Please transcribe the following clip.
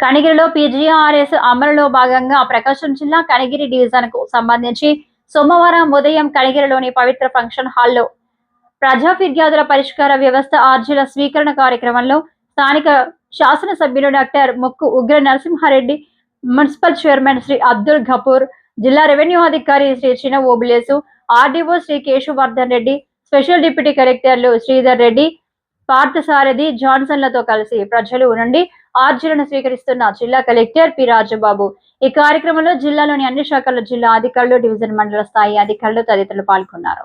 కనిగిరిలో PGRS అమలులో భాగంగా ప్రకాశం జిల్లా కనిగిరి డివిజన్కు సంబంధించి సోమవారం ఉదయం కనిగిరిలోని పవిత్ర ఫంక్షన్ హాల్లో ప్రజా ఫిర్యాదుల పరిష్కార వ్యవస్థ ఆర్జీల స్వీకరణ కార్యక్రమంలో స్థానిక శాసనసభ్యులు doctor Mukku Ugra Narasimha Reddy municipal chairman Shri Abdul Gafoor జిల్లా రెవెన్యూ అధికారి Shri China Obulesu RDO Shri Keshavardhan Reddy special deputy కలెక్టర్లు శ్రీధర్ రెడ్డి పార్థసారథి జాన్సన్లతో కలిసి ప్రజలు నుండి ఆర్జీలను స్వీకరిస్తున్న జిల్లా కలెక్టర్ పి రాజబాబు. ఈ కార్యక్రమంలో జిల్లాలోని అన్ని శాఖల జిల్లా అధికారులు డివిజన్ మండల స్థాయి అధికారులు తదితరులు పాల్గొన్నారు.